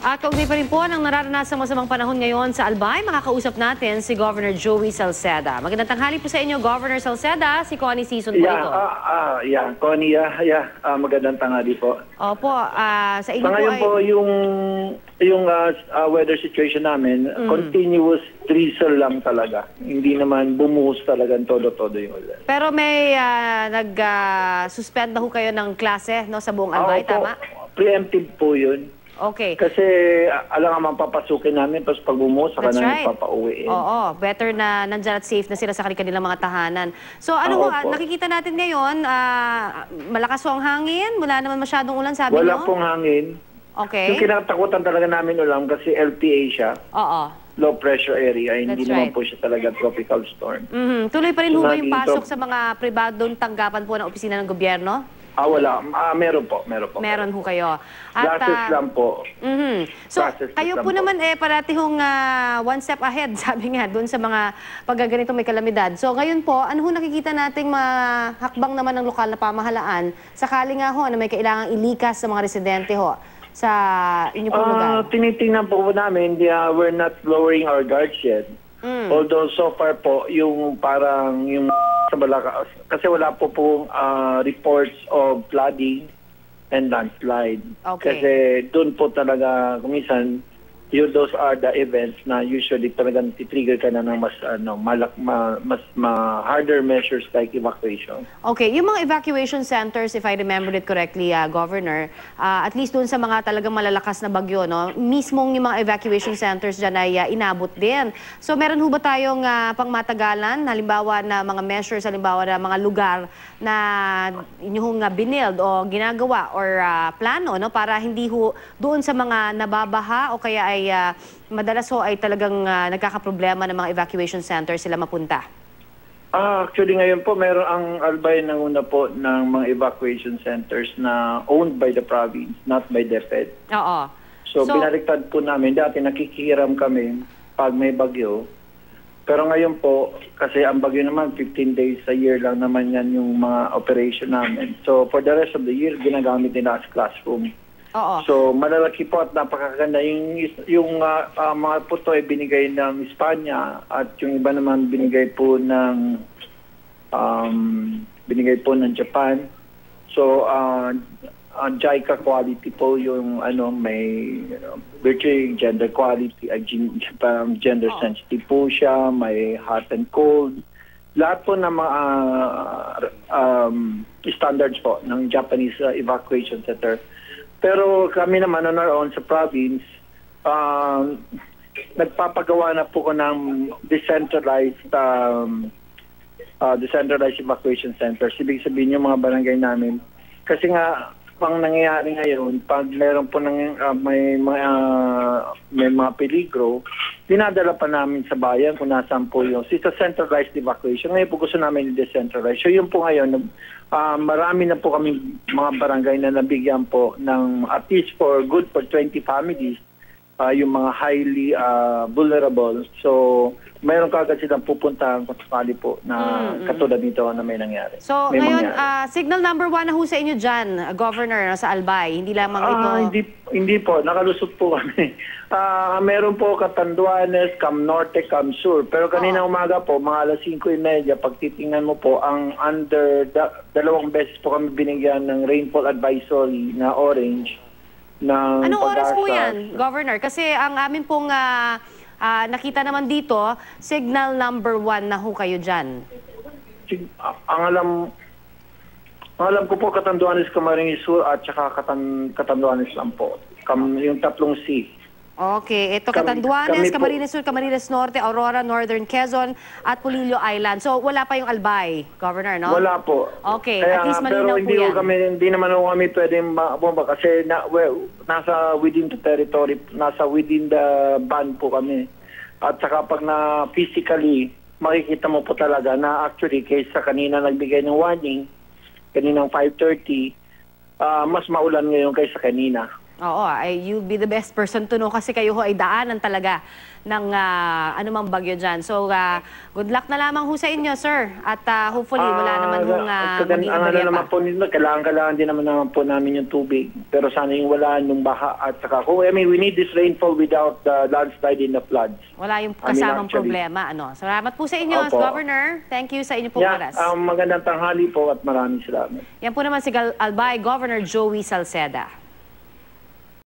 At kaugnay pa rin po ng nararanasan masamang panahon ngayon sa Albay, makakausap natin si Governor Joey Salceda. Magandang tanghali po sa inyo, Governor Salceda. Si Connie Season po Yeah, ito. ah, ah, yeah, Connie, yeah, yeah, ah, magandang tanghali po. Opo, ah, sa inyo Sa po ngayon ay... po, yung, yung ah, ah, weather situation namin, Mm. continuous drizzle lang talaga. Hindi naman bumuhos talaga todo-todo yung ulan. Pero may nag-suspend na ho kayo ng klase no, sa buong Albay, Ah, opo, tama? Preemptive po yun. Okay. Kasi ah, alam nga papasukin namin, tapos pag bumuhos, saka That's na right. papauwiin. Oo, better na nandyan at safe na sila sa kanilang mga tahanan. So ano Oo ho, ah, nakikita natin ngayon, ah, malakas ho ang hangin, wala naman masyadong ulan, sabi Wala nyo? pong hangin. Okay. Yung kinatakutan talaga namin ulam kasi LPA siya, Oo. low pressure area, hindi That's naman right. po siya talaga tropical storm. Mhm. Tuloy pa rin ho ba yung pasok sa mga pribadong tanggapan po ng opisina ng gobyerno? Ah, wala. Ah, meron po, meron po. Meron ho kayo. Classes ah, lang po. mhm. So, Classes kayo lang po po. naman eh, parati hong ah, one step ahead, sabi nga, doon sa mga paggaganito may kalamidad. So, ngayon po, ano ho nakikita nating mahakbang naman ng lokal na pamahalaan sakali nga ho na may kailangang ilikas sa mga residente ho sa inyo pong lugar? Ah, tinitingnan po po namin, yeah, we're not lowering our guards yet. Mm. Although so far po, yung parang yung sa Balaca, kasi wala po po ah, reports of flooding and landslide. Okay. Kasi doon po talaga, kumisan, yun, those are the events na usually talagang titrigger ka na ng mas, ano, malak, ma, mas ma, harder measures like evacuation. Okay, yung mga evacuation centers, if I remember it correctly, ah, Governor, ah, at least doon sa mga talagang malalakas na bagyo, no, mismong yung mga evacuation centers dyan ay ah, inabot din. So meron ho ba tayong ah, pangmatagalan, halimbawa na mga measures, halimbawa na mga lugar na inyong uh, binild o ginagawa or ah, plano no, para hindi ho doon sa mga nababaha o kaya ay ah, madalas ho ay talagang ah, nagkakaproblema ng mga evacuation centers sila mapunta? Ah, actually ngayon po meron ang Albay nanguna po ng mga evacuation centers na owned by the province, not by DepEd. Oo. So, binaliktad po namin. Dati nakikihiram kami pag may bagyo. Pero ngayon po, kasi ang bagyo naman 15 days a year lang naman yan yung mga operation namin. So for the rest of the year, ginagamit nila as classroom. Oo. So malalaki po at napakaganda. Yung, yung ah, ah, mga po to ay binigay ng Espanya at yung iba naman binigay po ng um, binigay po ng Japan. So uh, uh, JICA quality po yung ano may uh, virtually gender quality, uh, parang gender sensitive po siya, may hot and cold. Lahat po ng mga uh, um, standards po ng Japanese uh, evacuation center. Pero kami naman on our own sa province, um, nagpapagawa na po ko ng decentralized um, uh, decentralized evacuation centers. Ibig sabihin yung mga barangay namin. Kasi nga, pang nangyayari ngayon, pag meron po ng, uh, may, mga, uh, may mga peligro, dinadala pa namin sa bayan kung nasaan po yung it's centralized evacuation. Ngayon po gusto namin i-decentralize. So yun po ngayon, uh, marami na po kami mga barangay na nabigyan po ng at least for good for 20 families uh, yung mga highly uh, vulnerable. So, mayroon kagad silang pupuntahan kung sakali po na katulad nito na may nangyari. So may ngayon, mangyari. ah, signal number one na ho sa inyo dyan, Governor, no, sa Albay. Hindi lamang ito. Ah, hindi, hindi po. Nakalusot po kami. Ah, meron po Catanduanes, Cam Norte, Cam Sur. Pero kanina umaga po, mga alas 5.30, pag titingnan mo po, ang under, da- dalawang beses po kami binigyan ng rainfall advisory na orange. Ng Anong oras po yan, Governor? Kasi ang amin pong ah, ah, nakita naman dito, signal number one na ho kayo dyan. Sig- a- ang alam ang alam ko po Catanduanes, Camarines Sur at saka Katan, Catanduanes lang po. Kam, yung tatlong C. Okay, ito Catanduanes, kami po- Camarines Sur, Camarines Norte, Aurora, Northern Quezon, at Pulillo Island. So wala pa yung Albay, Governor, no? Wala po. Okay, Kaya at least malinaw pero po hindi ko yan. kami hindi naman kami pwedeng ma- bumaba kasi na, well, nasa within the territory, nasa within the band po kami. At saka pag na physically makikita mo po talaga na actually kaysa kanina nagbigay ng warning, kaninang 5:30, ah, mas maulan ngayon kaysa kanina. Oo, ay, you'll be the best person to know kasi kayo ho ay daanan talaga ng ah, anumang bagyo dyan. So, ah, good luck na lamang ho sa inyo, sir. At ah, hopefully, wala naman hong uh, maging ang ano naman po nito, kailangan, kailangan din naman naman po namin yung tubig. Pero sana yung wala nung baha at saka, kung, I mean, we need this rainfall without the landslide in the floods. Wala yung I mean, kasamang actually- problema. Ano. Salamat po sa inyo, Opo. Governor. Thank you sa inyo pong Yeah, oras. um, magandang tanghali po at maraming salamat. Yan po naman si Gal- Albay Governor Joey Salceda.